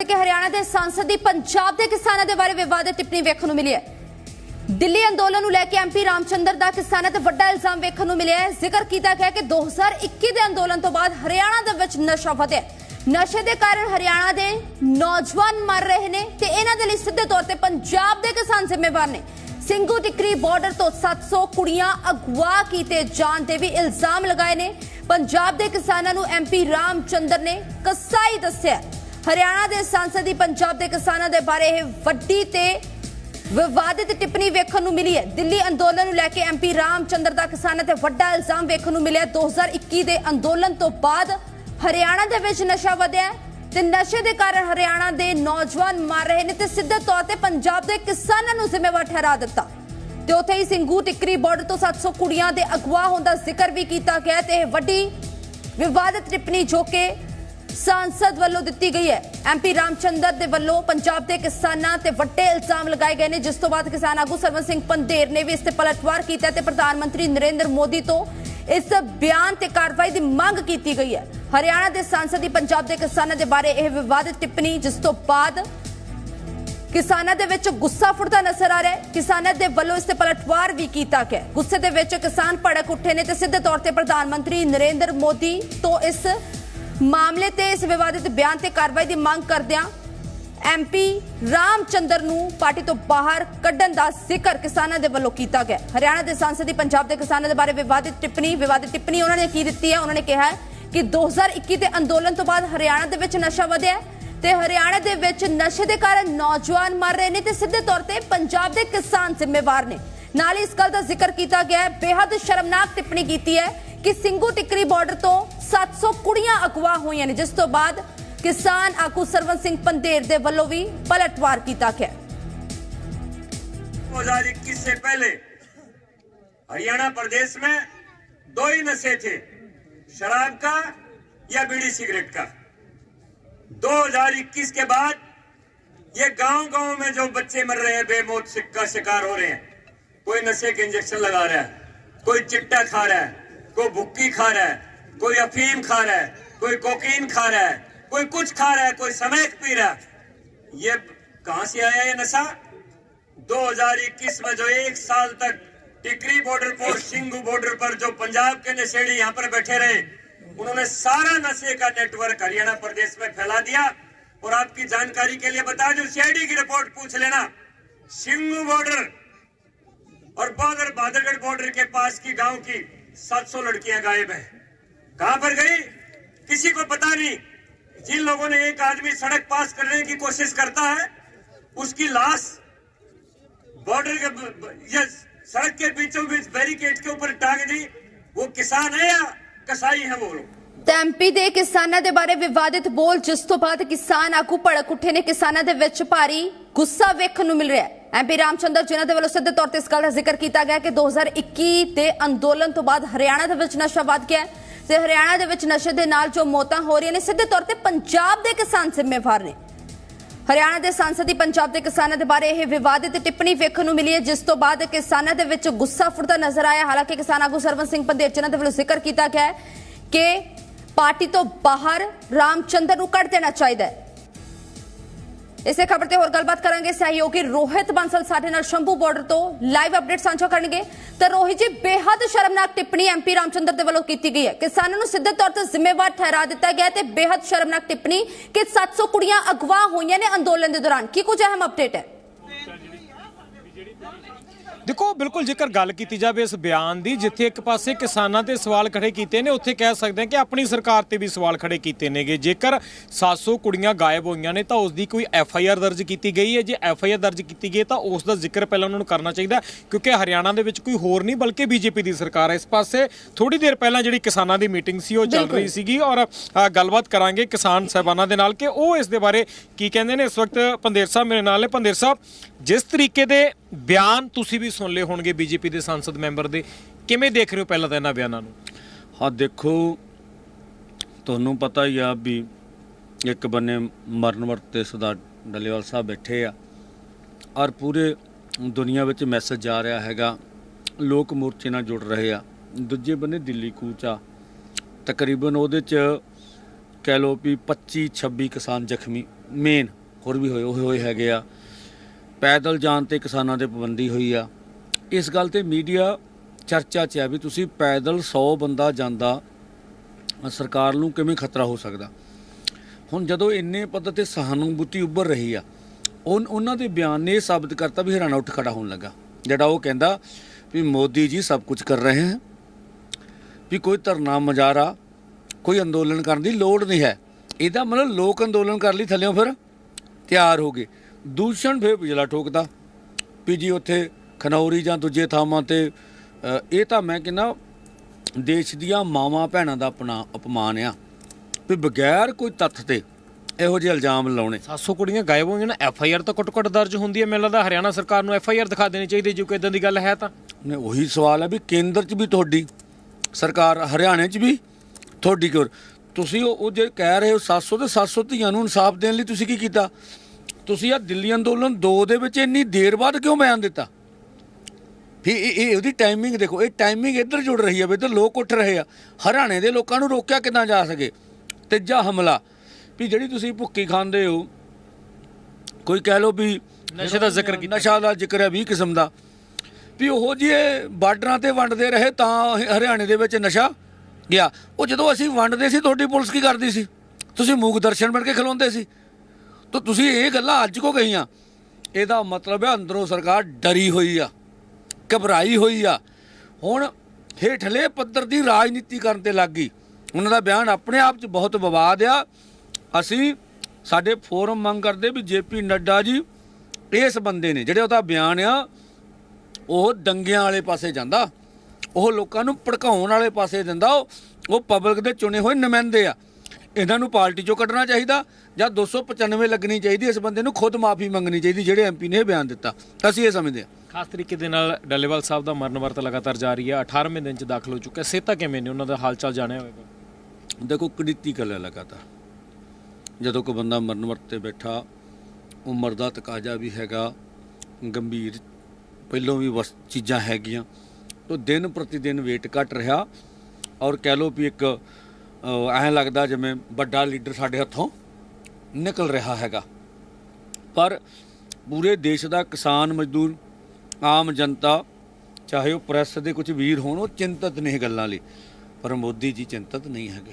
ਕਿ ਹਰਿਆਣਾ ਦੇ ਸੰਸਦ ਦੀ ਪੰਜਾਬ ਦੇ ਕਿਸਾਨਾਂ ਦੇ ਬਾਰੇ ਵਿਵਾਦਿਤ ਟਿੱਪਣੀ ਵੇਖਣ ਨੂੰ ਮਿਲੀ ਹੈ। ਦਿੱਲੀ ਅੰਦੋਲਨ ਨੂੰ ਲੈ ਕੇ ਐਮਪੀ ਰਾਮਚੰਦਰ ਦਾ ਕਿਸਾਨਾਂ ਤੇ ਵੱਡਾ ਇਲਜ਼ਾਮ ਵੇਖਣ ਨੂੰ ਮਿਲਿਆ ਹੈ। ਜ਼ਿਕਰ ਕੀਤਾ ਗਿਆ ਕਿ 2021 ਦੇ ਅੰਦੋਲਨ ਤੋਂ ਬਾਅਦ ਹਰਿਆਣਾ ਦੇ ਵਿੱਚ ਨਸ਼ਾ ਵਧਿਆ ਨਸ਼ੇ ਦੇ ਕਾਰਨ ਹਰਿਆਣਾ ਦੇ ਨੌਜਵਾਨ ਮਰ ਰਹੇ ਨੇ ਤੇ ਇਹਨਾਂ ਦੇ ਲਈ ਸਿੱਧੇ ਤੌਰ ਤੇ ਪੰਜਾਬ ਦੇ ਕਿਸਾਨ ਜ਼ਿੰਮੇਵਾਰ ਨੇ। ਸਿੰਘੂ ਟਿਕਰੀ ਬਾਰਡਰ ਤੋਂ 700 ਕੁੜੀਆਂ ਅਗਵਾ ਕੀਤੇ ਜਾਣ ਦੇ ਵੀ ਇਲਜ਼ਾਮ ਲਗਾਏ ਨੇ। ਪੰਜਾਬ ਦੇ ਕਿਸਾਨਾਂ ਨੂੰ ਐਮਪੀ ਰਾਮਚੰਦਰ ਨੇ ਕਸਾਈ ਦੱਸਿਆ ਹਰਿਆਣਾ ਦੇ ਸੰਸਦ ਪੰਜਾਬ ਦੇ ਕਿਸਾਨਾਂ ਦੇ ਬਾਰੇ ਇਹ ਵੱਡੀ ਤੇ ਵਿਵਾਦਿਤ ਟਿੱਪਣੀ ਵੇਖਣ ਨੂੰ ਮਿਲੀ ਹੈ। ਦਿੱਲੀ ਅੰਦੋਲਨ ਨੂੰ ਲੈ ਕੇ ਐਮਪੀ ਰਾਮਚੰਦਰ ਦਾ ਕਿਸਾਨਾਂ ਤੇ ਵੱਡਾ ਇਲਜ਼ਾਮ ਵੇਖਣ ਨੂੰ ਮਿਲਿਆ। 2021 ਦੇ ਅੰਦੋਲਨ ਤੋਂ ਬਾਅਦ ਹਰਿਆਣਾ ਦੇ ਵਿੱਚ ਨਸ਼ਾ ਵਧਿਆ ਤੇ ਨਸ਼ੇ ਦੇ ਕਾਰਨ ਹਰਿਆਣਾ ਦੇ ਨੌਜਵਾਨ ਮਰ ਰਹੇ ਨੇ ਤੇ ਸਿੱਧੇ ਤੌਰ ਤੇ ਪੰਜਾਬ ਦੇ ਕਿਸਾਨਾਂ ਨੂੰ ਜ਼ਿੰਮੇਵਾਰ ਠਹਿਰਾ ਦਿੱਤਾ। ਤੇ ਉੱਥੇ ਹੀ ਸਿੰਘੂ ਟਿੱਕਰੀ ਬਾਰਡਰ ਤੋਂ 700 ਕੁੜੀਆਂ ਦੇ ਅਗਵਾ ਹੋਣ ਦਾ ਜ਼ਿਕਰ ਵੀ ਕੀਤਾ ਗਿਆ ਤੇ ਇਹ ਵੱਡੀ ਵਿਵਾਦਿਤ ਟਿੱਪਣੀ ਜੋ ਕਿ ਸੰਸਦ ਵੱਲੋਂ ਦਿੱਤੀ ਗਈ ਹੈ ਐਮਪੀ ਰਾਮਚੰਦਰ ਦੇ ਵੱਲੋਂ ਪੰਜਾਬ ਦੇ ਕਿਸਾਨਾਂ ਤੇ ਵੱਡੇ ਇਲਜ਼ਾਮ ਲਗਾਏ ਗਏ ਨੇ ਜਿਸ ਤੋਂ ਬਾਅਦ ਕਿਸਾਨ ਆਗੂ ਸਰਵਨ ਸਿੰਘ ਪੰਦੇਰ ਨੇ ਵੀ ਇਸ ਤੇ ਪਲਟਵਾਰ ਕੀਤਾ ਤੇ ਪ੍ਰਧਾਨ ਮੰਤਰੀ ਨਰਿੰਦਰ ਮੋਦੀ ਤੋਂ ਇਸ ਬਿਆਨ ਤੇ ਕਾਰਵਾਈ ਦੀ ਮੰਗ ਕੀਤੀ ਗਈ ਹੈ ਹਰਿਆਣਾ ਦੇ ਸੰਸਦ ਪੰਜਾਬ ਦੇ ਕਿਸਾਨਾਂ ਦੇ ਬਾਰੇ ਇਹ ਵਿਵਾਦਿਤ ਟਿੱਪਣੀ ਜਿਸ ਤੋਂ ਬਾਅਦ ਕਿਸਾਨਾਂ ਦੇ ਵਿੱਚ ਗੁੱਸਾ ਫੁੱਟਦਾ ਨਜ਼ਰ ਆ ਰਿਹਾ ਹੈ ਕਿਸਾਨਾਂ ਦੇ ਵੱਲੋਂ ਇਸ ਤੇ ਪਲਟਵਾਰ ਵੀ ਕੀਤਾ ਗਿਆ ਗੁੱਸੇ ਦੇ ਵਿੱਚ ਕਿਸਾਨ ਭੜਕ ਉੱਠੇ ਨੇ ਤੇ ਸਿੱਧੇ ਤੌਰ ਤੇ ਪ੍ਰਧਾਨ ਮੰਤਰੀ ਨਰਿੰਦਰ ਮੋਦੀ ਤੋਂ ਇਸ ਮਾਮਲੇ ਤੇ ਇਸ ਵਿਵਾਦਿਤ ਬਿਆਨ ਤੇ ਕਾਰਵਾਈ ਦੀ ਮੰਗ ਕਰਦਿਆਂ ਐਮਪੀ ਰਾਮਚੰਦਰ ਨੂੰ ਪਾਰਟੀ ਤੋਂ ਬਾਹਰ ਕੱਢਣ ਦਾ ਜ਼ਿਕਰ ਕਿਸਾਨਾਂ ਦੇ ਵੱਲੋਂ ਕੀਤਾ ਗਿਆ। ਹਰਿਆਣਾ ਦੇ ਸੰਸਦ ਦੀ ਪੰਜਾਬ ਦੇ ਕਿਸਾਨਾਂ ਦੇ ਬਾਰੇ ਵਿਵਾਦਿਤ ਟਿੱਪਣੀ ਵਿਵਾਦਿਤ ਟਿੱਪਣੀ ਉਹਨਾਂ ਨੇ ਕੀ ਦਿੱਤੀ ਹੈ? ਉਹਨਾਂ ਨੇ ਕਿਹਾ ਹੈ ਕਿ 2021 ਦੇ ਅੰਦੋਲਨ ਤੋਂ ਬਾਅਦ ਹਰਿਆਣਾ ਦੇ ਵਿੱਚ ਨਸ਼ਾ ਵਧਿਆ ਤੇ ਹਰਿਆਣਾ ਦੇ ਵਿੱਚ ਨਸ਼ੇ ਦੇ ਕਾਰਨ ਨੌਜਵਾਨ ਮਰ ਰਹੇ ਨੇ ਤੇ ਸਿੱਧੇ ਤੌਰ ਤੇ ਪੰਜਾਬ ਦੇ ਕਿਸਾਨ ਜ਼ਿੰਮੇਵਾਰ ਨੇ। ਨਾਲ ਹੀ ਇਸ ਗੱਲ ਦਾ ਜ਼ਿਕਰ ਕੀਤਾ ਗਿਆ ਹੈ। ਬੇहद ਸ਼ਰਮਨਾਕ ਟਿੱਪਣੀ ਕੀਤੀ ਹੈ ਕਿ ਸਿੰਘੂ ਟਿੱਕਰੀ ਬਾਰਡਰ ਤੋਂ 700 ਕੁੜੀਆਂ ਅਗਵਾ ਹੋਈਆਂ ਨੇ ਜਿਸ ਤੋਂ ਬਾਅਦ ਕਿਸਾਨ ਆਗੂ ਸਰਵਨ ਸਿੰਘ ਪੰਦੇਰ ਦੇ ਵੱਲੋਂ ਵੀ ਪਲਟਵਾਰ ਕੀਤਾ ਗਿਆ 2021 से पहले हरियाणा प्रदेश में दो ही नशे थे शराब का या बीड़ी सिगरेट का 2021 के बाद ये गांव गांव में जो बच्चे मर रहे हैं बेमौत शिक- का शिकार हो रहे हैं कोई नशे के इंजेक्शन लगा रहा है कोई चिट्टा खा रहा है कोई भुक्की खा रहा है, कोई अफीम खा रहा है, कोई कोकीन खा रहा है, कोई कुछ खा रहा है, कोई समेत पी रहा है। ये कहाँ से आया ये नशा? 2021 में जो एक साल तक टिकरी बॉर्डर पर सिंगू बॉर्डर पर जो पंजाब के नशेड़ी यहाँ पर बैठे रहे, उन्होंने सारा नशे का नेटवर्क हरियाणा प्रदेश में फैला दिया। और आपकी जानकारी के लिए बता दूँ सीआईडी की रिपोर्ट पूछ लेना। सिंगू बॉर्डर और बॉर्डर बहादुरगढ़ बॉर्डर के पास की गाँव की 700 लड़कियां गायब है कहां पर गई किसी को पता नहीं जिन लोगों ने एक आदमी सड़क पास करने की कोशिश करता है उसकी लाश बॉर्डर के ब- ब- ये सड़क के बीचों बीच बैरिकेड के ऊपर टांग दी वो किसान है या कसाई है वो लोग ਤੇ ਐਮਪੀ ਦੇ ਕਿਸਾਨਾਂ ਦੇ ਬਾਰੇ ਵਿਵਾਦਿਤ ਬੋਲ ਜਿਸ ਤੋਂ ਬਾਅਦ ਕਿਸਾਨ ਆਗੂ ਭੜਕ ਉੱਠੇ ਨੇ ਕਿਸਾਨਾਂ ਦੇ ਵਿੱਚ ਭਾਰੀ ਗੁੱਸਾ ਵੇਖਣ ਨੂੰ ਮਿਲ ਰਿਹਾ ਹੈ ਐਮਪੀ ਰਾਮਚੰਦਰ ਜਿਨ੍ਹਾਂ ਦੇ ਵੱਲੋਂ ਸਿੱਧੇ ਤੌਰ ਤੇ ਇਸ ਗੱਲ ਦਾ ਜ਼ਿਕਰ ਕੀਤਾ ਗਿਆ ਕਿ 2021 ਦੇ ਅੰਦੋਲਨ ਤੋਂ ਬਾਅਦ ਹਰਿਆਣਾ ਦੇ ਵਿੱਚ ਨਸ਼ਾ ਵੱਧ ਗਿਆ ਹੈ ਤੇ ਹਰਿਆਣਾ ਦੇ ਵਿੱਚ ਨਸ਼ੇ ਦੇ ਨਾਲ ਜੋ ਮੌਤਾਂ ਹੋ ਰਹੀਆਂ ਨੇ, ਸਿੱਧੇ ਤੌਰ ਤੇ ਪੰਜਾਬ ਦੇ ਕਿਸਾਨ ਜ਼ਿੰਮੇਵਾਰ ਨੇ। ਹਰਿਆਣਾ ਦੇ ਸੰਸਦ ਦੀ ਪੰਜਾਬ ਦੇ ਕਿਸਾਨਾਂ ਦੇ ਬਾਰੇ ਇਹ ਵਿਵਾਦਿਤ ਟਿੱਪਣੀ ਵੇਖਣ ਨੂੰ ਮਿਲੀ ਹੈ, ਜਿਸ ਤੋਂ ਬਾਅਦ ਕਿਸਾਨਾਂ ਦੇ ਵਿੱਚ ਗੁੱਸਾ ਫੁੱਟਦਾ ਨਜ਼ਰ ਆਇਆ। ਹਾਲਾਂਕਿ ਕਿਸਾਨ ਆਗੂ ਸਰਵਨ ਸਿੰਘ ਪੰਦੇਰ ਜਿਨ੍ਹਾਂ ਦੇ ਵੱਲੋਂ ਜ਼ਿਕਰ ਕੀਤਾ ਗਿਆ ਕਿ ਪਾਰਟੀ ਤੋਂ ਬਾਹਰ ਰਾਮਚੰਦਰ ਨੂੰ ਕੱਢ ਦੇਣਾ ਚਾਹੀਦਾ ਹੈ। ਇਸੇ ਖਬਰ ਤੇ ਹੋਰ ਗੱਲਬਾਤ ਕਰਾਂਗੇ। ਸਹਿਯੋਗੀ ਰੋਹਿਤ ਬੰਸਲ ਸਾਡੇ ਨਾਲ ਸ਼ੰਭੂ ਬਾਰਡਰ ਤੋਂ ਲਾਈਵ ਅਪਡੇਟ ਸਾਂਝਾ ਕਰਨਗੇ। ਤਾਂ ਰੋਹਿਤ ਜੀ, ਬੇਹੱਦ ਸ਼ਰਮਨਾਕ ਟਿੱਪਣੀ ਐਮਪੀ ਰਾਮਚੰਦਰ ਦੇ ਵੱਲੋਂ ਕੀਤੀ ਗਈ ਹੈ ਕਿਸਾਨਾਂ ਨੂੰ ਸਿੱਧੇ ਤੌਰ ਤੇ ਜ਼ਿੰਮੇਵਾਰ ਠਹਿਰਾ ਦਿੱਤਾ ਗਿਆ ਤੇ ਬੇਹੱਦ ਸ਼ਰਮਨਾਕ ਟਿੱਪਣੀ ਕਿ 700 ਕੁੜੀਆਂ ਅਗਵਾ ਹੋਈਆਂ ਨੇ ਅੰਦੋਲਨ ਦੇ ਦੌਰਾਨ। ਕੀ ਕੁਝ ਅਹਿਮ ਅਪਡੇਟ ਹੈ? ਦੇਖੋ ਬਿਲਕੁਲ ਜੇਕਰ ਗੱਲ ਕੀਤੀ ਜਾਵੇ ਇਸ ਬਿਆਨ ਦੀ ਜਿੱਥੇ ਇੱਕ ਪਾਸੇ ਕਿਸਾਨਾਂ ਤੇ ਸਵਾਲ ਖੜੇ ਕੀਤੇ ਨੇ ਉੱਥੇ ਕਹਿ ਸਕਦੇ ਹਾਂ ਕਿ ਆਪਣੀ ਸਰਕਾਰ ਤੇ ਵੀ ਸਵਾਲ ਖੜੇ ਕੀਤੇ ਨੇਗੇ। ਜੇਕਰ 700 ਕੁੜੀਆਂ ਗਾਇਬ ਹੋਈਆਂ ਨੇ ਤਾਂ ਉਸ ਦੀ ਕੋਈ ਐਫ ਆਈ ਆਰ ਦਰਜ ਕੀਤੀ ਗਈ ਹੈ। ਜੇ ਐਫ ਆਈ ਆਰ ਦਰਜ ਕੀਤੀ ਗਈ ਹੈ ਤਾਂ ਉਸ ਦਾ ਜ਼ਿਕਰ ਪਹਿਲਾਂ ਉਹਨਾਂ ਨੂੰ ਕਰਨਾ ਚਾਹੀਦਾ ਕਿਉਂਕਿ ਹਰਿਆਣਾ ਦੇ ਵਿੱਚ ਕੋਈ ਹੋਰ ਨਹੀਂ ਬਲਕਿ ਬੀਜੇਪੀ ਦੀ ਸਰਕਾਰ ਹੈ। ਇਸ ਪਾਸੇ ਥੋੜੀ ਦੇਰ ਪਹਿਲਾਂ ਜਿਹੜੀ ਕਿਸਾਨਾਂ ਦੀ ਮੀਟਿੰਗ ਸੀ ਉਹ ਚੱਲ। ਰਹੀ ਸੀਗੀ ਔਰ ਗੱਲਬਾਤ ਕਰਾਂਗੇ ਕਿਸਾਨ ਸਹਿਬਾਨਾਂ ਦੇ ਨਾਲ ਕਿ ਉਹ ਇਸ ਦੇ ਬਾਰੇ ਕੀ ਕਹਿੰਦੇ ਨੇ। ਇਸ ਵਕਤ ਪੰਦੇਰ ਸਾਹਿਬ ਮੇਰੇ ਨਾਲ ਨੇ। ਪੰਦੇਰ ਸਾਹਿਬ ਜਿਸ ਤਰੀਕੇ ਦੇ ਬਿਆਨ ਤੁਸੀਂ ਵੀ ਸੁਣ ਲਏ ਹੋਣਗੇ ਬੀਜੇਪੀ ਦੇ ਸੰਸਦ ਮੈਂਬਰ ਦੇ। ਕਿਵੇਂ ਦੇਖ ਰਹੇ ਹੋ ਪਹਿਲਾਂ ਤਾਂ ਇਹਨਾਂ ਬਿਆਨਾਂ ਨੂੰ? ਹਾਂ, ਦੇਖੋ, ਤੁਹਾਨੂੰ ਪਤਾ ਹੀ ਆ ਵੀ ਇੱਕ ਬੰਨੇ ਮਰਨ ਵਰਤ ਸਰਦਾਰ ਡੱਲੇਵਾਲ ਸਾਹਿਬ ਬੈਠੇ ਆ ਔਰ ਪੂਰੇ ਦੁਨੀਆ ਵਿੱਚ ਮੈਸੇਜ ਜਾ ਰਿਹਾ ਹੈਗਾ, ਲੋਕ ਮੋਰਚੇ ਨਾਲ ਜੁੜ ਰਹੇ ਆ। ਦੂਜੇ ਬੰਨੇ ਦਿੱਲੀ ਕੂਚ ਆ। ਤਕਰੀਬਨ ਉਹਦੇ ਚ ਕਹਿ ਲਓ ਵੀ 25 26 ਕਿਸਾਨ ਜ਼ਖਮੀ ਮੇਨ ਹੋਰ ਵੀ ਹੋਏ ਹੋਏ ਹੋਏ ਹੈਗੇ ਆ। ਪੈਦਲ ਜਾਣ ਤੇ ਕਿਸਾਨਾਂ 'ਤੇ ਪਾਬੰਦੀ ਹੋਈ ਆ। ਇਸ ਗੱਲ ਤੇ ਮੀਡੀਆ ਚਰਚਾ 'ਚ ਆ ਵੀ ਤੁਸੀਂ ਪੈਦਲ 100 ਬੰਦਾ ਜਾਂਦਾ, ਸਰਕਾਰ ਨੂੰ ਕਿਵੇਂ ਖਤਰਾ ਹੋ ਸਕਦਾ? ਹੁਣ ਜਦੋਂ ਇੰਨੇ ਪੱਧਰ ਤੇ ਸਹਾਨੁਭੂਤੀ ਉੱਭਰ ਰਹੀ ਆ, ਉਨ- ਉਹਨਾਂ ਦੇ ਬਿਆਨ ਨੇ ਇਹ ਸਾਬਤ ਕਰਤਾ ਵੀ ਹਰਿਆਣਾ ਉੱਠ ਖੜਾ ਹੋਣ ਲੱਗਾ। ਜਿਹੜਾ ਉਹ ਕਹਿੰਦਾ ਵੀ ਮੋਦੀ ਜੀ ਸਭ ਕੁਝ ਕਰ ਰਹੇ ਹਨ, ਵੀ ਕੋਈ ਧਰਨਾ ਮਜਾਰਾ, ਕੋਈ ਅੰਦੋਲਨ ਕਰਨ ਦੀ ਲੋੜ ਨਹੀਂ ਹੈ। ਇਹਦਾ ਮਤਲਬ ਲੋਕ ਅੰਦੋਲਨ ਕਰ ਲਈ ਥੱਲਿਓਂ ਫਿਰ ਤਿਆਰ ਹੋ ਗਏ। ਦੂਸ਼ਣ ਫੇਰ ਪਿਛਲਾ ਠੋਕਦਾ। ਵੀ ਜੀ ਉੱਥੇ ਖਨੌਰੀ ਜਾਂ ਦੂਜੇ ਥਾਵਾਂ ਤੇ ਇਹ ਤਾਂ ਮੈਂ ਕਹਿੰਦਾ ਦੇਸ਼ ਦੀਆਂ ਮਾਵਾਂ ਭੈਣਾਂ ਦਾ ਆਪਣਾ ਅਪਮਾਨ ਆ। ਵੀ ਬਗੈਰ ਕੋਈ ਤੱਥ ਤੇ ਇਹੋ ਜਿਹੇ ਇਲਜ਼ਾਮ ਲਾਉਣੇ। 700 ਕੁੜੀਆਂ ਗਾਇਬ ਹੋਈਆਂ ਨਾ ਐਫ ਆਈ ਆਰ ਤਾਂ ਘੱਟੋ-ਘੱਟ ਦਰਜ ਹੁੰਦੀ ਹੈ। ਮੈਨੂੰ ਲੱਗਦਾ ਹਰਿਆਣਾ ਸਰਕਾਰ ਨੂੰ ਐਫ ਆਈ ਆਰ ਦਿਖਾ ਦੇਣੀ ਚਾਹੀਦੀ ਜੇ ਕੋਈ ਇਦਾਂ ਦੀ ਗੱਲ ਹੈ ਤਾਂ। ਨੇ ਉਹੀ ਸਵਾਲ ਹੈ ਵੀ ਕੇਂਦਰ 'ਚ ਵੀ ਤੁਹਾਡੀ ਸਰਕਾਰ ਹਰਿਆਣੇ 'ਚ ਵੀ ਤੁਹਾਡੀ ਕਿਉਂ? ਤੁਸੀਂ ਉਹ ਜੇ ਕਹਿ ਰਹੇ ਹੋ 700 ਤੇ 700 ਧੀਆਂ ਨੂੰ ਇਨਸਾਫ ਦੇਣ ਲਈ ਤੁਸੀਂ ਕੀ ਕੀਤਾ? ਤੁਸੀਂ ਆ ਦਿੱਲੀ ਅੰਦੋਲਨ 2 ਦੇ ਵਿੱਚ ਇੰਨੀ ਦੇਰ ਬਾਅਦ ਕਿਉਂ ਬਿਆਨ ਦਿੱਤਾ? ਵੀ ਇਹ ਇਹ ਉਹਦੀ ਟਾਈਮਿੰਗ ਦੇਖੋ ਇਹ ਟਾਈਮਿੰਗ ਇੱਧਰ ਜੁੜ ਰਹੀ ਹੈ ਵੀ ਇੱਧਰ ਲੋਕ ਉੱਠ ਰਹੇ ਆ। ਹਰਿਆਣੇ ਦੇ ਲੋਕਾਂ ਨੂੰ ਰੋਕਿਆ ਕਿੱਦਾਂ ਜਾ ਸਕੇ? ਤੀਜਾ ਹਮਲਾ। ਵੀ ਜਿਹੜੀ ਤੁਸੀਂ ਭੁੱਕੀ ਖਾਂਦੇ ਹੋ ਕੋਈ ਕਹਿ ਲਓ ਵੀ ਨਸ਼ੇ ਦਾ ਜ਼ਿਕਰ ਕੀਤਾ। ਨਸ਼ਾ ਦਾ ਜ਼ਿਕਰ ਹੈ 20 ਕਿਸਮ ਦਾ। ਵੀ ਉਹ ਜਿਹੇ ਬਾਰਡਰਾਂ ਤੇ ਵੰਡਦੇ ਰਹੇ ਤਾਂ ਹਰਿਆਣੇ ਦੇ ਵਿੱਚ ਨਸ਼ਾ ਗਿਆ। ਉਹ ਜਦੋਂ ਅਸੀਂ ਵੰਡਦੇ ਸੀ ਤੁਹਾਡੀ ਪੁਲਿਸ ਕੀ ਕਰਦੀ ਸੀ? ਤੁਸੀਂ ਮੂਕ ਦਰਸ਼ਨ ਬਣ ਕੇ ਖਲੋਂਦੇ ਸੀ। ਤਾਂ ਤੁਸੀਂ ਇਹ ਗੱਲਾਂ ਅੱਜ ਕੋ ਕਹੀਆਂ। ਇਹਦਾ ਮਤਲਬ ਹੈ ਅੰਦਰੋਂ ਸਰਕਾਰ ਡਰੀ ਹੋਈ ਆ, ਘਬਰਾਈ ਹੋਈ ਆ। ਹੁਣ ਹੇਠਲੇ ਪੱਧਰ ਦੀ ਰਾਜਨੀਤੀ ਕਰਨ ਤੇ ਲੱਗ ਗਈ। ਉਹਨਾਂ ਦਾ ਬਿਆਨ ਆਪਣੇ ਆਪ 'ਚ ਬਹੁਤ ਵਿਵਾਦ ਆ। ਅਸੀਂ ਸਾਡੇ ਫੋਰਮ ਮੰਗ ਕਰਦੇ ਵੀ ਜੇਪੀ ਨੱਡਾ ਜੀ, ਇਸ ਬੰਦੇ ਨੇ ਜਿਹੜੇ ਉਹਦਾ ਬਿਆਨ ਆ, ਉਹ ਦੰਗਿਆਂ ਵਾਲੇ ਪਾਸੇ ਜਾਂਦਾ। ਉਹ ਲੋਕਾਂ ਨੂੰ ਭੜਕਾਉਣ ਵਾਲੇ ਪਾਸੇ ਦਿੰਦਾ। ਉਹ ਉਹ ਪਬਲਿਕ ਦੇ ਚੁਣੇ ਹੋਏ ਨੁਮਾਇੰਦੇ ਆ। ਇਹਨਾਂ ਨੂੰ ਪਾਰਟੀ ਚੋਂ ਕੱਢਣਾ ਚਾਹੀਦਾ ਜਾਂ 295 ਲੱਗਣੀ ਚਾਹੀਦੀ ਇਸ ਬੰਦੇ ਨੂੰ ਖੁਦ ਮਾਫੀ ਮੰਗਣੀ ਚਾਹੀਦੀ ਜਿਹੜੇ ਐਮਪੀ ਨੇ ਇਹ ਬਿਆਨ ਦਿੱਤਾ। ਅਸੀਂ ਇਹ ਸਮਝਦੇ ਹਾਂ। ਖਾਸ ਤਰੀਕੇ ਦੇ ਨਾਲ ਡੱਲੇਵਾਲ ਸਾਹਿਬ ਦਾ ਮਰਨ ਵਰਤ ਲਗਾਤਾਰ ਜਾਰੀ ਹੈ। 18ਵੇਂ ਦਿਨ ਚ ਦਾਖਲ ਹੋ ਚੁੱਕਾ ਸਿਹਤਾਂ ਕਿਵੇਂ ਨੇ? ਉਹਨਾਂ ਦਾ ਹਾਲ ਚਾਲ ਜਾਣਿਆ ਹੋਵੇਗਾ। ਦੇਖੋ ਕ੍ਰਿਟੀਕਲ ਹੈ ਲਗਾਤਾਰ। ਜਦੋਂ ਕੋਈ ਬੰਦਾ ਮਰਨ ਵਰਤ ਤੇ ਬੈਠਾ ਉਮਰ ਦਾ ਤਕਾਜ਼ਾ ਵੀ ਹੈਗਾ ਗੰਭੀਰ ਪਹਿਲੋਂ ਵੀ ਵਸ ਚੀਜ਼ਾਂ ਹੈਗੀਆਂ ਤੋਂ ਦਿਨ ਪ੍ਰਤੀ ਦਿਨ weight ਘਟ ਰਿਹਾ। ਔਰ ਕਹਿ ਲਓ ਵੀ ਇੱਕ ਐਂ ਲੱਗਦਾ ਜਿਵੇਂ ਵੱਡਾ ਲੀਡਰ ਸਾਡੇ ਹੱਥੋਂ ਨਿਕਲ ਰਿਹਾ ਹੈਗਾ। ਪਰ ਪੂਰੇ ਦੇਸ਼ ਦਾ ਕਿਸਾਨ ਮਜ਼ਦੂਰ, ਆਮ ਜਨਤਾ, ਚਾਹੇ ਉਹ ਪ੍ਰੈਸ ਦੇ ਕੁਝ ਵੀਰ ਹੋਣ, ਉਹ ਚਿੰਤਤ ਨਹੀਂ ਗੱਲਾਂ ਲਈ। ਪਰ ਮੋਦੀ ਜੀ ਚਿੰਤਤ ਨਹੀਂ ਹੈਗੇ।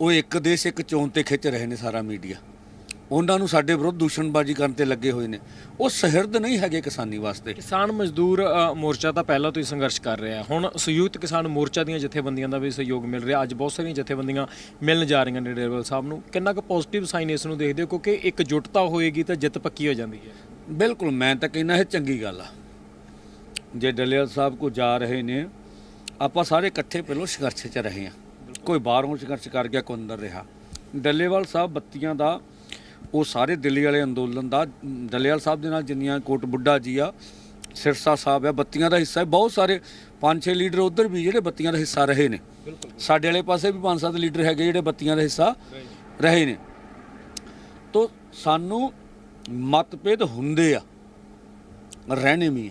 ਉਹ ਇੱਕ ਦੇਸ਼ ਇੱਕ ਚੋਣ ਤੇ ਖਿੱਚ ਰਹੇ ਨੇ ਸਾਰਾ ਮੀਡੀਆ। ਉਹਨਾਂ ਨੂੰ ਸਾਡੇ ਵਿਰੁੱਧ ਦੂਸ਼ਣਬਾਜ਼ੀ ਕਰਨ ਤੇ ਲੱਗੇ ਹੋਏ ਨੇ। ਉਹ ਸਹਿਰਦ ਨਹੀਂ ਹੈਗੇ ਕਿਸਾਨੀ ਵਾਸਤੇ। ਕਿਸਾਨ ਮਜ਼ਦੂਰ ਮੋਰਚਾ ਤਾਂ ਪਹਿਲਾਂ ਤੋਂ ਹੀ ਸੰਘਰਸ਼ ਕਰ ਰਿਹਾ ਹੈ। ਹੁਣ ਸੰਯੁਕਤ ਕਿਸਾਨ ਮੋਰਚਾ ਦੀਆਂ ਜਥੇਬੰਦੀਆਂ ਦਾ ਵੀ ਸਹਿਯੋਗ ਮਿਲ ਰਿਹਾ। ਅੱਜ ਬਹੁਤ ਸਾਰੀਆਂ ਜਥੇਬੰਦੀਆਂ ਮਿਲਣ ਜਾ ਰਹੀਆਂ ਨੇ ਡੇਰੇਵਾਲ ਸਾਹਿਬ ਨੂੰ ਕਿੰਨਾ ਕੁ ਪੋਜ਼ਿਟਿਵ ਸਾਈਨ ਇਸ ਨੂੰ ਦੇਖਦੇ ਹੋ? ਕਿਉਂਕਿ ਇੱਕ ਜੁਟਤਾ ਹੋਏਗੀ ਤਾਂ ਜਿੱਤ ਪੱਕੀ ਹੋ ਜਾਂਦੀ ਹੈ। ਬਿਲਕੁਲ ਮੈਂ ਤਾਂ ਕਹਿੰਦਾ ਇਹ ਚੰਗੀ ਗੱਲ ਆ। ਜੇ ਡੱਲੇਵਾਲ ਸਾਹਿਬ ਕੋ ਜਾ ਰਹੇ ਨੇ ਆਪਾਂ ਸਾਰੇ ਇਕੱਠੇ ਪਹਿਲੋਂ ਸੰਘਰਸ਼ 'ਚ ਰਹੇ ਆ ਕੋਈ ਬਾਹਰੋਂ ਸੰਘਰਸ਼ ਕਰ ਗਿਆ ਕੋਈ ਅੰਦਰ ਰਿਹਾ। ਡੱਲੇਵਾਲ ਸਾਹਿਬ ਬੱਤੀਆਂ ਦਾ ਉਹ ਸਾਰੇ ਦਿੱਲੀ ਵਾਲੇ ਅੰਦੋਲਨ ਦਾ ਡੱਲੇਵਾਲ ਸਾਹਿਬ ਦੇ ਨਾਲ ਜਿੰਨੀਆਂ ਕੋਟ ਬੁੱਢਾ ਜੀ ਆ ਸਿਰਸਾ ਸਾਹਿਬ ਆ ਬੱਤੀਆਂ ਦਾ ਹਿੱਸਾ ਹੈ ਬਹੁਤ ਸਾਰੇ ਪੰਜ ਛੇ ਲੀਡਰ ਉਧਰ ਵੀ ਜਿਹੜੇ ਬੱਤੀਆਂ ਦਾ ਹਿੱਸਾ ਰਹੇ ਨੇ। ਸਾਡੇ ਵਾਲੇ ਪਾਸੇ ਵੀ ਪੰਜ ਸੱਤ ਲੀਡਰ ਹੈਗੇ ਜਿਹੜੇ ਬੱਤੀਆਂ ਦਾ ਹਿੱਸਾ ਰਹੇ ਨੇ। ਤੋ ਸਾਨੂੰ ਮਤਭੇਦ ਹੁੰਦੇ ਆ ਰਹਿਣੇ ਵੀ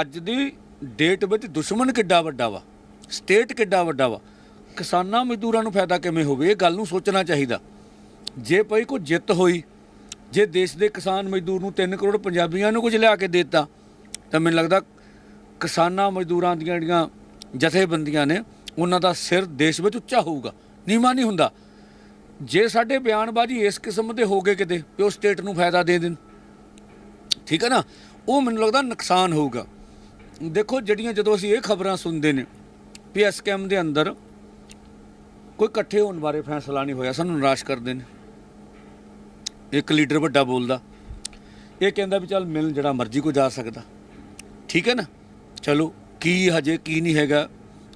ਅੱਜ ਦੀ ਡੇਟ ਵਿੱਚ ਦੁਸ਼ਮਣ ਕਿੱਡਾ ਵੱਡਾ ਵਾ ਸਟੇਟ ਕਿੱਡਾ ਵੱਡਾ ਵਾ ਕਿਸਾਨਾਂ ਮਜ਼ਦੂਰਾਂ ਨੂੰ ਫਾਇਦਾ ਕਿਵੇਂ ਹੋਵੇ ਇਹ ਗੱਲ ਨੂੰ ਸੋਚਣਾ ਚਾਹੀਦਾ। ਜੇ ਭਾਈ ਕੋਈ ਜਿੱਤ ਹੋਈ, ਜੇ ਦੇਸ਼ ਦੇ ਕਿਸਾਨ ਮਜ਼ਦੂਰ ਨੂੰ 3 ਕਰੋੜ ਪੰਜਾਬੀਆਂ ਨੂੰ ਕੁਝ ਲਿਆ ਕੇ ਦਿੱਤਾ, ਤਾਂ ਮੈਨੂੰ ਲੱਗਦਾ ਕਿਸਾਨਾਂ ਮਜ਼ਦੂਰਾਂ ਦੀਆਂ ਜਿਹੜੀਆਂ ਜਥੇਬੰਦੀਆਂ ਨੇ, ਉਹਨਾਂ ਦਾ ਸਿਰ ਦੇਸ਼ ਵਿੱਚ ਉੱਚਾ ਹੋਊਗਾ। ਨੀਵਾਂ ਨਹੀਂ ਹੁੰਦਾ। ਜੇ ਸਾਡੇ ਬਿਆਨਬਾਜ਼ੀ ਇਸ ਕਿਸਮ ਦੇ ਹੋ ਗਏ ਕਿਤੇ, ਵੀ ਉਹ ਸਟੇਟ ਨੂੰ ਫਾਇਦਾ ਦੇ ਦੇਣ, ਠੀਕ ਹੈ ਨਾ? ਉਹ ਮੈਨੂੰ ਲੱਗਦਾ ਨੁਕਸਾਨ ਹੋਊਗਾ। ਦੇਖੋ, ਜਿਹੜੀਆਂ ਜਦੋਂ ਅਸੀਂ ਇਹ ਖਬਰਾਂ ਸੁਣਦੇ ਨੇ ਵੀ ਐਸਕੇਐਮ ਦੇ ਅੰਦਰ ਕੋਈ ਇਕੱਠੇ ਹੋਣ ਬਾਰੇ ਫੈਸਲਾ ਨਹੀਂ ਹੋਇਆ, ਸਾਨੂੰ ਨਿਰਾਸ਼ ਕਰਦੇ ਨੇ। ਇੱਕ ਲੀਡਰ ਵੱਡਾ ਬੋਲਦਾ। ਇਹ ਕਹਿੰਦਾ ਵੀ ਚੱਲ ਮਿਲ ਜਿਹੜਾ ਮਰਜ਼ੀ ਕੋ ਜਾ ਸਕਦਾ। ਠੀਕ ਹੈ ਨਾ? ਚਲੋ ਕੀ ਹਜੇ ਕੀ ਨਹੀਂ ਹੈਗਾ।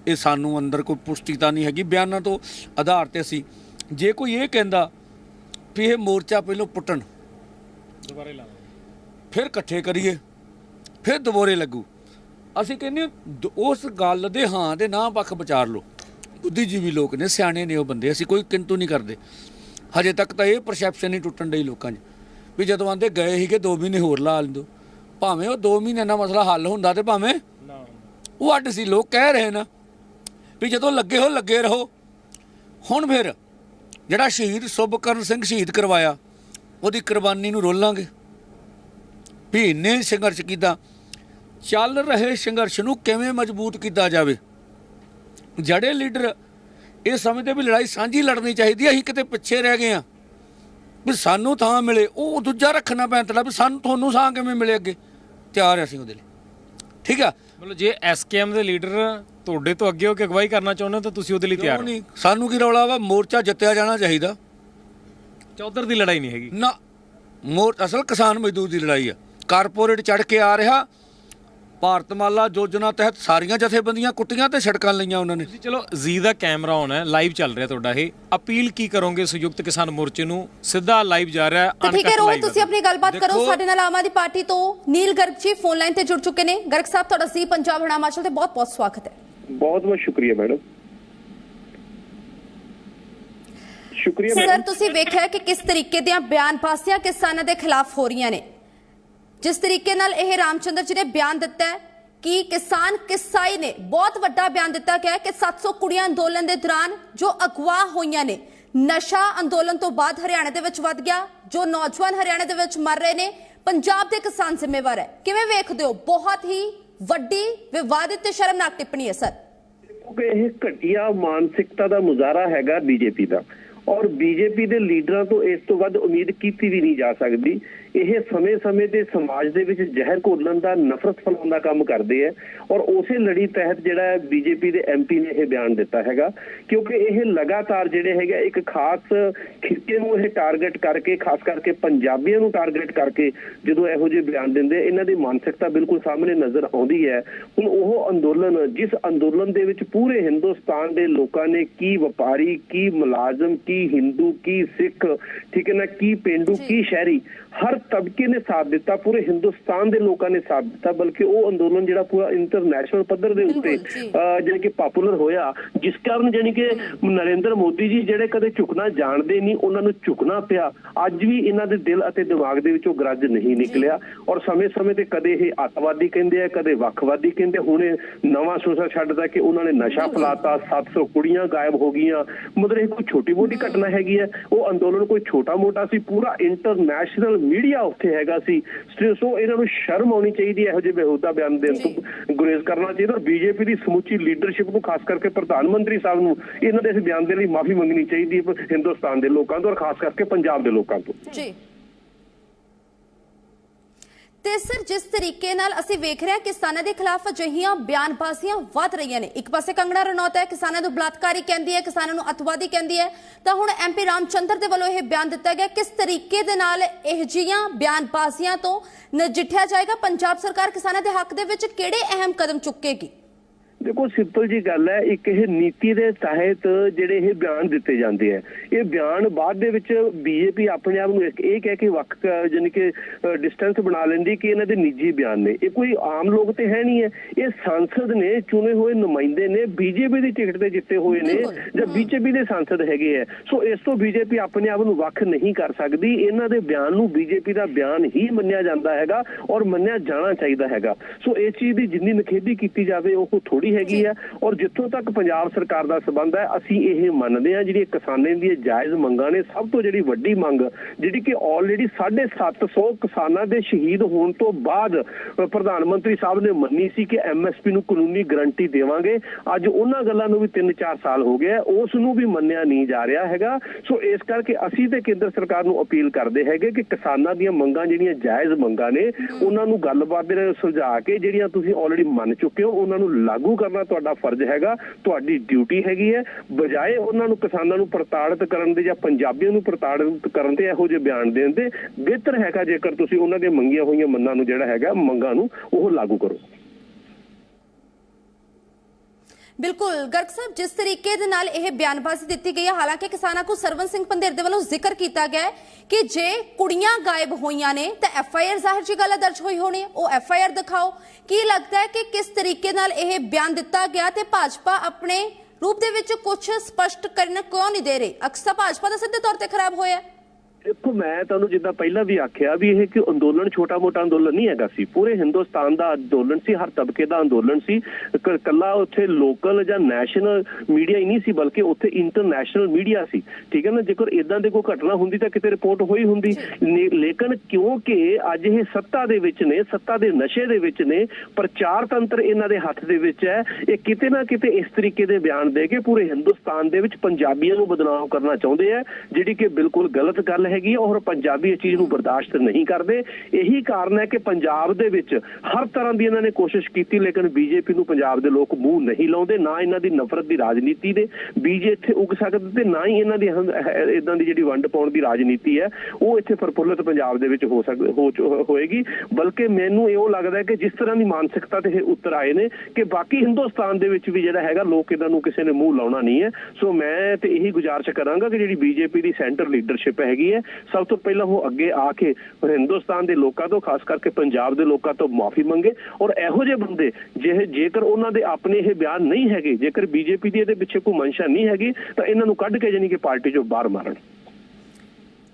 ਇਹ ਸਾਨੂੰ ਅੰਦਰ ਕੋਈ ਪੁਸ਼ਟੀਤਾ ਨਹੀਂ ਹੈਗੀ। ਬਿਆਨਾਂ ਤੋਂ ਆਧਾਰ ਤੇ ਅਸੀਂ ਜੇ ਕੋਈ ਇਹ ਕਹਿੰਦਾ ਵੀ ਇਹ ਮੋਰਚਾ ਪਹਿਲਾਂ ਪੁੱਟਣ ਦੁਬਾਰੇ ਲਾਵਾਂ ਫਿਰ ਇਕੱਠੇ ਕਰੀਏ ਫਿਰ ਦੁਬਾਰੇ ਲੱਗੂ। ਅਸੀਂ ਕਹਿੰਦੇ ਉਸ ਗੱਲ ਦੇ ਹਾਂ ਦੇ ਨਾ ਪੱਖ ਵਿਚਾਰ ਲਓ। ਬੁੱਧੀਜੀਵੀ ਲੋਕ ਨੇ ਸਿਆਣੇ ਨੇ ਉਹ ਬੰਦੇ ਅਸੀਂ ਕੋਈ ਕਿੰਤੂ ਨਹੀਂ ਕਰਦੇ। ਹਜੇ ਤੱਕ ਤਾਂ ਇਹ ਪਰਸੈਪਸ਼ਨ ਹੀ ਟੁੱਟਣ ਡਈ ਲੋਕਾਂ 'ਚ ਵੀ ਜਦੋਂ ਆਂਦੇ ਗਏ ਸੀਗੇ 2 ਮਹੀਨੇ ਹੋਰ ਲਾ ਲੈਂਦੋ ਭਾਵੇਂ ਉਹ 2 ਮਹੀਨੇ ਨਾਲ ਮਸਲਾ ਹੱਲ ਹੁੰਦਾ ਤੇ ਭਾਵੇਂ ਨਾ ਉਹ ਅੱਡ ਸੀ ਲੋਕ ਕਹਿ ਰਹੇ ਨਾ ਵੀ ਜਦੋਂ ਲੱਗੇ ਹੋ ਲੱਗੇ ਰਹੋ। ਹੁਣ ਫਿਰ ਜਿਹੜਾ ਸ਼ਹੀਦ ਸੁਭਕਰਨ ਸਿੰਘ ਸ਼ਹੀਦ ਕਰਵਾਇਆ ਉਹਦੀ ਕੁਰਬਾਨੀ ਨੂੰ ਰੋਲਾਂਗੇ। ਵੀ ਇੰਨੇ ਸੰਘਰਸ਼ ਕੀਤਾ ਚੱਲ ਰਹੇ ਸੰਘਰਸ਼ ਨੂੰ ਕਿਵੇਂ ਮਜ਼ਬੂਤ ਕੀਤਾ ਜਾਵੇ? ਜਿਹੜੇ ਲੀਡਰ ਇਹ ਸਮਝਦੇ ਵੀ ਲੜਾਈ ਸਾਂਝੀ ਲੜਨੀ ਚਾਹੀਦੀ ਹੈ ਅਸੀਂ ਕਿਤੇ ਪਿੱਛੇ ਰਹਿ ਗਏ ਆ। ਵੀ ਸਾਨੂੰ ਥਾਂ ਮਿਲੇ ਉਹ ਦੂਜਾ ਰੱਖਣਾ ਪੈਂਦਾ ਵੀ ਸਾਨੂੰ ਤੁਹਾਨੂੰ ਥਾਂ ਕਿਵੇਂ ਮਿਲੇ ਅੱਗੇ? ਤਿਆਰ ਅਸੀਂ ਉਹਦੇ ਲਈ। ਠੀਕ ਆ? ਮਤਲਬ ਜੇ ਐਸਕੇਐਮ ਦੇ ਲੀਡਰ ਤੁਹਾਡੇ ਤੋਂ ਅੱਗੇ ਹੋ ਕੇ ਅਗਵਾਈ ਕਰਨਾ ਚਾਹੁੰਦੇ ਹੋ ਤਾਂ ਤੁਸੀਂ ਉਹਦੇ ਲਈ ਤਿਆਰ ਹੋ? ਨਹੀਂ? ਸਾਨੂੰ ਕੀ ਰੌਲਾ ਵਾ? ਮੋਰਚਾ ਜਿੱਤਿਆ ਜਾਣਾ ਚਾਹੀਦਾ। ਚੌਧਰ ਦੀ ਲੜਾਈ ਨਹੀਂ ਹੈਗੀ। ਨਾ ਮੋਰ ਅਸਲ ਕਿਸਾਨ ਮਜ਼ਦੂਰ ਦੀ ਲੜਾਈ ਆ। ਕਾਰਪੋਰੇਟ ਚੜ ਕੇ ਆ ਰਿਹਾ ਭਾਰਤਮਾਲਾ ਯੋਜਨਾ ਤਹਿਤ ਸਾਰੀਆਂ ਜਥੇਬੰਦੀਆਂ ਕੁੱਟੀਆਂ ਤੇ ਸੜਕਾਂ ਲਈਆਂ ਉਹਨਾਂ ਨੇ। ਤੁਸੀਂ ਚਲੋ ਜ਼ੀ ਦਾ ਕੈਮਰਾ ਆਨ ਹੈ ਲਾਈਵ ਚੱਲ ਰਿਹਾ ਤੁਹਾਡਾ ਇਹ। ਅਪੀਲ ਕੀ ਕਰੋਗੇ ਸੰਯੁਕਤ ਕਿਸਾਨ ਮੋਰਚੇ ਨੂੰ? ਸਿੱਧਾ ਲਾਈਵ ਜਾ ਰਿਹਾ ਹੈ ਠੀਕ ਹੈ ਰੋਹਿਤ। ਤੁਸੀਂ ਆਪਣੀ ਗੱਲਬਾਤ ਕਰੋ। ਸਾਡੇ ਨਾਲ ਆਮ ਆਦਮੀ ਪਾਰਟੀ ਤੋਂ ਨੀਲ ਗਰਗ ਜੀ ਫੋਨ ਲਾਈਨ ਤੇ ਜੁੜ ਚੁੱਕੇ ਨੇ। ਗਰਗ ਸਾਹਿਬ ਤੁਹਾਡਾ ਸੀ ਪੰਜਾਬ ਹਰਿਆਣਾ ਹਿਮਾਚਲ ਤੇ ਬਹੁਤ ਬਹੁਤ ਸਵਾਗਤ ਹੈ। ਬਹੁਤ ਬਹੁਤ ਸ਼ੁਕਰੀਆ ਮੈਡਮ ਸ਼ੁਕਰੀਆ ਸਰ ਤੁਸੀਂ ਵੇਖਿਆ ਕਿ ਕਿਸ ਤਰੀਕੇ ਦੀਆਂ ਬਿਆਨਬਾਜ਼ੀਆਂ ਕਿਸਾਨਾਂ ਦੇ ਖਿਲਾਫ ਹੋ ਰਹੀਆਂ ਨੇ? ਜਿਸ ਤਰੀਕੇ ਨਾਲ ਇਹ ਰਾਮਚੰਦਰ ਜੀ ਨੇ ਬਿਆਨ ਦਿੱਤਾ ਹੈ ਕਿ ਕਿਸਾਨ ਕਿਸਾਈ ਨੇ ਬਹੁਤ ਵੱਡਾ ਬਿਆਨ ਦਿੱਤਾ ਗਿਆ ਕਿ 700 ਕੁੜੀਆਂ ਅੰਦੋਲਨ ਦੇ ਦੌਰਾਨ ਜੋ ਅਗਵਾ ਹੋਈਆਂ ਨੇ, ਨਸ਼ਾ ਅੰਦੋਲਨ ਤੋਂ ਬਾਅਦ ਹਰਿਆਣਾ ਦੇ ਵਿੱਚ ਵੱਧ ਗਿਆ, ਜੋ ਨੌਜਵਾਨ ਹਰਿਆਣਾ ਦੇ ਵਿੱਚ ਮਰ ਰਹੇ ਨੇ, ਪੰਜਾਬ ਦੇ ਕਿਸਾਨ ਜ਼ਿੰਮੇਵਾਰ ਹੈ। ਕਿਵੇਂ ਵੇਖਦੇ ਹੋ? ਬਹੁਤ ਹੀ ਵੱਡੀ, ਵਿਵਾਦਿਤ ਤੇ ਸ਼ਰਮਨਾਕ ਟਿੱਪਣੀ ਹੈ, ਸਰ। ਇਹ ਘਟੀਆ ਮਾਨਸਿਕਤਾ ਦਾ ਮੁਜ਼ਾਹਰਾ ਹੈਗਾ ਬੀਜੇਪੀ ਦਾ। ਔਰ ਬੀਜੇਪੀ ਦੇ ਲੀਡਰਾਂ ਤੋਂ ਇਸ ਤੋਂ ਵੱਧ ਉਮੀਦ ਕੀਤੀ ਵੀ ਨਹੀਂ ਜਾ ਸਕਦੀ। ਇਹ ਸਮੇਂ-ਸਮੇਂ ਤੇ ਸਮਾਜ ਦੇ ਵਿੱਚ ਜ਼ਹਿਰ ਘੋਲਣ ਦਾ, ਨਫ਼ਰਤ ਫੈਲਾਉਣ ਦਾ ਕੰਮ ਕਰਦੇ ਆ। ਔਰ ਉਸੇ ਲੜੀ ਤਹਿਤ ਜਿਹੜਾ ਬੀਜੇਪੀ ਦੇ ਐਮਪੀ ਨੇ ਇਹ ਬਿਆਨ ਦਿੱਤਾ ਹੈਗਾ। ਕਿਉਂਕਿ ਇਹ ਲਗਾਤਾਰ ਜਿਹੜੇ ਹੈਗਾ ਇੱਕ ਖਾਸ ਖਿੱਤੇ ਨੂੰ ਇਹ ਟਾਰਗੇਟ ਕਰਕੇ, ਖਾਸ ਕਰਕੇ ਪੰਜਾਬੀਆਂ ਨੂੰ ਟਾਰਗੇਟ ਕਰਕੇ ਜਦੋਂ ਇਹੋ ਜਿਹੇ ਬਿਆਨ ਦਿੰਦੇ ਇਹਨਾਂ ਦੀ ਮਾਨਸਿਕਤਾ ਬਿਲਕੁਲ ਸਾਹਮਣੇ ਨਜ਼ਰ ਆਉਂਦੀ ਹੈ। ਹੁਣ ਉਹ ਅੰਦੋਲਨ, ਜਿਸ ਅੰਦੋਲਨ ਦੇ ਵਿੱਚ ਪੂਰੇ ਹਿੰਦੁਸਤਾਨ ਦੇ ਲੋਕਾਂ ਨੇ ਕੀ ਵਪਾਰੀ, ਕੀ ਮੁਲਾਜ਼ਮ, ਕੀ ਹਿੰਦੂ ਕੀ ਸਿੱਖ ਠੀਕ ਹੈ ਨਾ ਕੀ ਪਿੰਡੂ ਜੀ। ਕੀ ਸ਼ਹਿਰੀ ਹਰ ਤਬਕੇ ਨੇ ਸਾਥ ਦਿੱਤਾ ਪੂਰੇ ਹਿੰਦੁਸਤਾਨ ਦੇ ਲੋਕਾਂ ਨੇ ਸਾਥ ਦਿੱਤਾ ਬਲਕਿ ਉਹ ਅੰਦੋਲਨ ਜਿਹੜਾ ਪੂਰਾ ਇੰਟਰਨੈਸ਼ਨਲ ਪੱਧਰ ਦੇ ਉੱਤੇ ਬਿਲਕੁਲ, ਜੀ। ਅਹ ਜਾਣੀ ਕਿ ਪਪੂਲਰ ਹੋਇਆ ਜਿਸ ਕਾਰਨ ਜਾਣੀ ਕਿ ਨਰਿੰਦਰ ਮੋਦੀ ਜੀ ਜਿਹੜੇ ਕਦੇ ਝੁਕਣਾ ਜਾਣਦੇ ਨਹੀਂ ਉਹਨਾਂ ਨੂੰ ਝੁਕਣਾ ਪਿਆ ਅੱਜ ਵੀ ਇਹਨਾਂ ਦੇ ਦਿਲ ਅਤੇ ਦਿਮਾਗ ਦੇ ਵਿੱਚੋਂ ਗਰਜ ਨਹੀਂ ਨਿਕਲਿਆ ਔਰ ਸਮੇਂ-ਸਮੇਂ ਤੇ ਕਦੇ ਇਹ ਅੱਤਵਾਦੀ ਕਹਿੰਦੇ ਆ ਕਦੇ ਵੱਖਵਾਦੀ ਕਹਿੰਦੇ ਹੁਣ ਨਵਾਂ ਸੋਸਾ ਛੱਡਦਾ ਕਿ ਉਹਨਾਂ ਨੇ ਨਸ਼ਾ ਫਲਾਤਾ 700 ਕੁੜੀਆਂ ਗਾਇਬ ਹੋ ਗਈਆਂ ਮਤਲਬ ਇਹ ਕੋਈ ਛੋਟੀ ਮੋਟੀ ਘਟਨਾ ਹੈਗੀ ਹੈ। ਉਹ ਅੰਦੋਲਨ ਕੋਈ ਛੋਟਾ ਮੋਟਾ ਸੀ ਪੂਰਾ ਇੰਟਰਨੈਸ਼ਨਲ ਮੀਡੀਆ ਉੱਥੇ ਹੈਗਾ ਸੀ। ਸੋ- ਸੋ ਇਹਨਾਂ ਨੂੰ ਸ਼ਰਮ ਆਉਣੀ ਚਾਹੀਦੀ ਹੈ ਇਹੋ ਜਿਹੇ ਬੇਹੂਦਾ ਬਿਆਨ ਦੇਣ ਤੋਂ ਗੁਰੇਜ਼ ਕਰਨਾ ਚਾਹੀਦਾ। ਔਰ ਬੀਜੇਪੀ ਦੀ ਸਮੁੱਚੀ ਲੀਡਰਸ਼ਿਪ ਨੂੰ ਖਾਸ ਕਰਕੇ ਪ੍ਰਧਾਨ ਮੰਤਰੀ ਸਾਹਿਬ ਨੂੰ ਇਹਨਾਂ ਦੇ ਇਸ ਬਿਆਨ ਦੇ ਲਈ ਮਾਫੀ ਮੰਗਣੀ ਚਾਹੀਦੀ ਹੈ ਹਿੰਦੁਸਤਾਨ ਦੇ ਲੋਕਾਂ ਤੋਂ ਔਰ ਖਾਸ ਕਰਕੇ ਪੰਜਾਬ ਦੇ ਲੋਕਾਂ ਤੋਂ। ਜੀ। ਤੇ ਸਰ ਜਿਸ ਤਰੀਕੇ ਨਾਲ ਅਸੀਂ ਵੇਖ ਰਹੇ ਹਾਂ, ਕਿਸਾਨਾਂ ਦੇ ਖਿਲਾਫ ਅਜਿਹੀਆਂ ਬਿਆਨਬਾਜ਼ੀਆਂ ਵੱਧ ਰਹੀਆਂ ਨੇ। ਇੱਕ ਪਾਸੇ ਕੰਗਣਾ ਰਣੌਤ ਹੈ, ਕਿਸਾਨਾਂ ਨੂੰ ਬਲਾਤਕਾਰੀ ਕਹਿੰਦੀ ਹੈ, ਕਿਸਾਨਾਂ ਨੂੰ ਅਤਵਾਦੀ ਕਹਿੰਦੀ ਹੈ। ਤਾਂ ਹੁਣ ਐਮਪੀ ਰਾਮਚੰਦਰ ਦੇ ਵੱਲੋਂ ਇਹ ਬਿਆਨ ਦਿੱਤਾ ਗਿਆ, ਕਿਸ ਤਰੀਕੇ ਦੇ ਨਾਲ ਇਹ ਜੀਆਂ ਬਿਆਨਬਾਜ਼ੀਆਂ ਤੋਂ ਨਜਿੱਠਿਆ ਜਾਏਗਾ? ਪੰਜਾਬ ਸਰਕਾਰ ਕਿਸਾਨਾਂ ਦੇ ਹੱਕ ਦੇ ਵਿੱਚ ਕਿਹੜੇ ਅਹਿਮ ਕਦਮ ਚੁੱਕੇਗੀ? ਦੇਖੋ ਸਿੰਪਲ ਜੀ ਗੱਲ ਹੈ ਇੱਕ ਇਹ ਨੀਤੀ ਦੇ ਤਹਿਤ ਜਿਹੜੇ ਇਹ ਬਿਆਨ ਦਿੱਤੇ ਜਾਂਦੇ ਆ। ਇਹ ਬਿਆਨ ਬਾਅਦ ਦੇ ਵਿੱਚ ਬੀਜੇਪੀ ਆਪਣੇ ਆਪ ਨੂੰ ਇੱਕ ਇਹ ਕਹਿ ਕੇ ਵੱਖ ਜਾਣੀ ਕਿ ਡਿਸਟੈਂਸ ਬਣਾ ਲੈਂਦੀ ਕਿ ਇਹਨਾਂ ਦੇ ਨਿੱਜੀ ਬਿਆਨ ਨੇ। ਇਹ ਕੋਈ ਆਮ ਲੋਕ ਤੇ ਹੈ ਨਹੀਂ ਹੈ। ਇਹ ਸੰਸਦ ਨੇ ਚੁਣੇ ਹੋਏ ਨੁਮਾਇੰਦੇ ਨੇ ਬੀਜੇਪੀ ਦੀ ਟਿਕਟ ਤੇ ਜਿੱਤੇ ਹੋਏ ਨੇ। ਜਾਂ ਬੀਜੇਪੀ ਦੇ ਸੰਸਦ ਹੈਗੇ ਆ। ਸੋ ਇਸ ਤੋਂ ਬੀਜੇਪੀ ਆਪਣੇ ਆਪ ਨੂੰ ਵੱਖ ਨਹੀਂ ਕਰ ਸਕਦੀ। ਇਹਨਾਂ ਦੇ ਬਿਆਨ ਨੂੰ ਬੀਜੇਪੀ ਦਾ ਬਿਆਨ ਹੀ ਮੰਨਿਆ ਜਾਂਦਾ ਹੈਗਾ ਔਰ ਮੰਨਿਆ ਜਾਣਾ ਚਾਹੀਦਾ ਹੈਗਾ। ਸੋ ਇਸ ਚੀਜ਼ ਦੀ ਜਿੰਨੀ ਨਖੇਦੀ ਕੀਤੀ ਜਾਵੇ ਉਹ ਥੋੜੀ ਹੈਗੀ ਆ। ਔਰ ਜਿੱਥੋਂ ਤੱਕ ਪੰਜਾਬ ਸਰਕਾਰ ਦਾ ਸਬੰਧ ਹੈ ਅਸੀਂ ਇਹ ਮੰਨਦੇ ਹਾਂ ਜਿਹੜੀ ਕਿਸਾਨਾਂ ਦੀਆਂ ਜਾਇਜ਼ ਮੰਗਾਂ ਨੇ ਸਭ ਤੋਂ ਜਿਹੜੀ ਵੱਡੀ ਮੰਗ ਜਿਹੜੀ ਕਿ ਆਲਰੇਡੀ 750 ਕਿਸਾਨਾਂ ਦੇ ਸ਼ਹੀਦ ਹੋਣ ਤੋਂ ਬਾਅਦ ਪ੍ਰਧਾਨ ਮੰਤਰੀ ਸਾਹਿਬ ਨੇ ਮੰਨੀ ਸੀ ਕਿ ਐਮਐਸਪੀ ਨੂੰ ਕਾਨੂੰਨੀ ਗਰੰਟੀ ਦੇਵਾਂਗੇ। ਅੱਜ ਉਹਨਾਂ ਗੱਲਾਂ ਨੂੰ ਵੀ 3-4 ਸਾਲ ਹੋ ਗਏ ਉਸ ਨੂੰ ਵੀ ਮੰਨਿਆ ਨਹੀਂ ਜਾ ਰਿਹਾ ਹੈਗਾ। ਸੋ ਇਸ ਕਰਕੇ ਅਸੀਂ ਤੇ ਕੇਂਦਰ ਸਰਕਾਰ ਨੂੰ ਅਪੀਲ ਕਰਦੇ ਹੈਗੇ ਕਿ ਕਿਸਾਨਾਂ ਦੀਆਂ ਮੰਗਾਂ ਜਿਹੜੀਆਂ ਜਾਇਜ਼ ਮੰਗਾਂ ਨੇ ਉਹਨਾਂ ਨੂੰ ਗੱਲਬਾਤ ਦੇ ਨਾਲ ਸੁਲਝਾ ਕੇ ਜਿਹੜੀਆਂ ਤੁਸੀਂ ਆਲਰੇਡੀ ਮੰਨ ਚੁੱਕੇ ਹੋ ਉਹਨਾਂ ਨੂੰ ਲਾਗੂ ਕਰਨਾ ਤੁਹਾਡਾ ਫਰਜ਼ ਹੈਗਾ, ਤੁਹਾਡੀ ਡਿਊਟੀ ਹੈਗੀ ਹੈ। ਬਜਾਏ ਉਹਨਾਂ ਨੂੰ ਕਿਸਾਨਾਂ ਨੂੰ ਪ੍ਰਤਾੜਿਤ ਕਰਨ ਦੇ ਜਾਂ ਪੰਜਾਬੀਆਂ ਨੂੰ ਪ੍ਰਤਾੜਿਤ ਕਰਨ ਦੇ ਇਹੋ ਜਿਹੇ ਬਿਆਨ ਦੇਣ ਦੇ, ਬਿਹਤਰ ਹੈਗਾ ਜੇਕਰ ਤੁਸੀਂ ਉਹਨਾਂ ਦੇ ਮੰਗੀਆਂ ਹੋਈਆਂ ਮੰਨਾਂ ਨੂੰ ਜਿਹੜਾ ਹੈਗਾ, ਮੰਗਾਂ ਨੂੰ ਉਹ ਲਾਗੂ ਕਰੋ। ਬਿਲਕੁਲ, ਗਰਗ ਸਾਹਿਬ, ਜਿਸ ਤਰੀਕੇ ਦੇ ਨਾਲ ਇਹ ਬਿਆਨਬਾਜ਼ੀ ਦਿੱਤੀ ਗਈ ਹੈ, ਹਾਲਾਂਕਿ ਕਿਸਾਨਾਂ ਕੋ ਸਰਵਨ ਸਿੰਘ ਪੰਦੇਰ ਦੇ ਵੱਲੋਂ ਜ਼ਿਕਰ ਕੀਤਾ ਗਿਆ ਹੈ ਕਿ ਜੇ ਕੁੜੀਆਂ ਗਾਇਬ ਹੋਈਆਂ ਨੇ, ਤਾਂ ਐਫ ਆਈ ਆਰ ਜ਼ਾਹਿਰ ਜੀ ਗੱਲ ਹੈ ਦਰਜ ਹੋਈ ਹੋਣੀ ਉਹ ਐਫ ਆਈ ਆਰ ਦਿਖਾਓ। ਕੀ ਲੱਗਦਾ ਹੈ ਕਿ ਕਿਸ ਤਰੀਕੇ ਨਾਲ ਇਹ ਬਿਆਨ ਦਿੱਤਾ ਗਿਆ ਤੇ ਭਾਜਪਾ ਆਪਣੇ ਰੂਪ ਦੇ ਵਿੱਚ ਕੁਝ ਸਪਸ਼ਟ ਕਰਨ ਕਿਉਂ ਨਹੀਂ ਦੇ ਰਹੀ? ਅਕਸਰ ਭਾਜਪਾ ਦਾ ਸਿੱਧੇ ਤੌਰ ਤੇ ਖਰਾਬ ਹੋਇਆ ਹੈ। ਦੇਖੋ ਮੈਂ ਤੁਹਾਨੂੰ ਜਿੱਦਾਂ ਪਹਿਲਾਂ ਵੀ ਆਖਿਆ ਵੀ ਇਹ ਕਿ ਅੰਦੋਲਨ ਛੋਟਾ-ਮੋਟਾ ਅੰਦੋਲਨ ਨਹੀਂ ਹੈਗਾ ਸੀ। ਪੂਰੇ ਹਿੰਦੁਸਤਾਨ ਦਾ ਅੰਦੋਲਨ ਸੀ ਹਰ ਤਬਕੇ ਦਾ ਅੰਦੋਲਨ ਸੀ। ਕੱਲਾ ਉੱਥੇ ਲੋਕਲ ਜਾਂ ਨੈਸ਼ਨਲ ਮੀਡੀਆ ਹੀ ਨਹੀਂ ਸੀ ਬਲਕਿ ਉੱਥੇ ਇੰਟਰਨੈਸ਼ਨਲ ਮੀਡੀਆ ਸੀ। ਠੀਕ ਹੈ ਨਾ? ਜੇਕਰ ਇਦਾਂ ਦੀ ਕੋਈ ਘਟਨਾ ਹੁੰਦੀ ਤਾਂ ਕਿਤੇ ਰਿਪੋਰਟ ਹੋਈ ਹੁੰਦੀ। ਲੇਕਿਨ ਕਿਉਂਕਿ ਅੱਜ ਇਹ ਸੱਤਾ ਦੇ ਵਿੱਚ ਨੇ ਸੱਤਾ ਦੇ ਨਸ਼ੇ ਦੇ ਵਿੱਚ ਨੇ ਪ੍ਰਚਾਰ ਤੰਤਰ ਇਹਨਾਂ ਦੇ ਹੱਥ ਦੇ ਵਿੱਚ ਹੈ। ਇਹ ਕਿਤੇ ਨਾ ਕਿਤੇ ਇਸ ਤਰੀਕੇ ਦੇ ਬਿਆਨ ਦੇ ਕੇ ਪੂਰੇ ਹਿੰਦੁਸਤਾਨ ਦੇ ਵਿੱਚ ਪੰਜਾਬੀਆਂ ਨੂੰ ਬਦਨਾਮ ਕਰਨਾ ਚਾਹੁੰਦੇ ਆ ਜਿਹੜੀ ਕਿ ਬਿਲਕੁਲ ਗਲਤ ਗੱਲ ਹੈਗੀ ਹੈ ਔਰ ਪੰਜਾਬੀ ਇਸ ਚੀਜ਼ ਨੂੰ ਬਰਦਾਸ਼ਤ ਨਹੀਂ ਕਰਦੇ। ਇਹੀ ਕਾਰਨ ਹੈ ਕਿ ਪੰਜਾਬ ਦੇ ਵਿੱਚ ਹਰ ਤਰ੍ਹਾਂ ਦੀ ਇਹਨਾਂ ਨੇ ਕੋਸ਼ਿਸ਼ ਕੀਤੀ, ਲੇਕਿਨ ਬੀਜੇਪੀ ਨੂੰ ਪੰਜਾਬ ਦੇ ਲੋਕ ਮੂੰਹ ਨਹੀਂ ਲਾਉਂਦੇ, ਨਾ ਇਹਨਾਂ ਦੀ ਨਫ਼ਰਤ ਦੀ ਰਾਜਨੀਤੀ ਦੇ। ਬੀਜੇ ਇੱਥੇ ਉੱਗ ਸਕਦੇ ਤੇ ਨਾ ਹੀ ਇਹਨਾਂ ਦੀ ਇਦਾਂ ਦੀ ਜਿਹੜੀ ਵੰਡ ਪਾਉਣ ਦੀ ਰਾਜਨੀਤੀ ਹੈ, ਉਹ ਇੱਥੇ ਪ੍ਰਫੁੱਲਤ ਪੰਜਾਬ ਦੇ ਵਿੱਚ ਹੋ ਸਕ ਹੋਏਗੀ। ਬਲਕਿ ਮੈਨੂੰ ਇਹੋ ਲੱਗਦਾ ਕਿ ਜਿਸ ਤਰ੍ਹਾਂ ਦੀ ਮਾਨਸਿਕਤਾ ਤੇ ਇਹ ਉੱਤਰ ਆਏ ਨੇ, ਕਿ ਬਾਕੀ ਹਿੰਦੁਸਤਾਨ ਦੇ ਵਿੱਚ ਵੀ ਜਿਹੜਾ ਹੈਗਾ, ਲੋਕ ਇਹਨਾਂ ਨੂੰ ਕਿਸੇ ਨੇ ਮੂੰਹ ਲਾਉਣਾ ਨਹੀਂ ਹੈ। ਸੋ ਮੈਂ ਤੇ ਇਹੀ ਗੁਜ਼ਾਰਿਸ਼ ਕਰਾਂਗਾ ਕਿ ਜਿਹੜੀ ਬੀਜੇਪੀ ਦੀ ਸੈਂਟਰ ਲੀਡਰਸ਼ਿਪ ਹੈਗੀ ਹੈ ਸਭ ਤੋਂ ਪਹਿਲਾਂ ਉਹ ਅੱਗੇ ਆ ਕੇ ਹਿੰਦੁਸਤਾਨ ਦੇ ਲੋਕਾਂ ਤੋਂ, ਖਾਸ ਕਰਕੇ ਪੰਜਾਬ ਦੇ ਲੋਕਾਂ ਤੋਂ ਮਾਫੀ ਮੰਗੇ ਔਰ ਇਹੋ ਜਿਹੇ ਬੰਦੇ ਜੇ ਜੇਕਰ ਉਹਨਾਂ ਦੇ ਆਪਣੇ ਇਹ ਬਿਆਨ ਨਹੀਂ ਹੈਗੇ, ਜੇਕਰ ਬੀਜੇਪੀ ਦੀ ਇਹਦੇ ਪਿੱਛੇ ਕੋਈ ਮਨਸ਼ਾ ਨਹੀਂ ਹੈਗੀ, ਤਾਂ ਇਹਨਾਂ ਨੂੰ ਕੱਢ ਕੇ ਜਾਨੀ ਕਿ ਪਾਰਟੀ ਚੋਂ ਬਾਹਰ ਮਾਰਨ।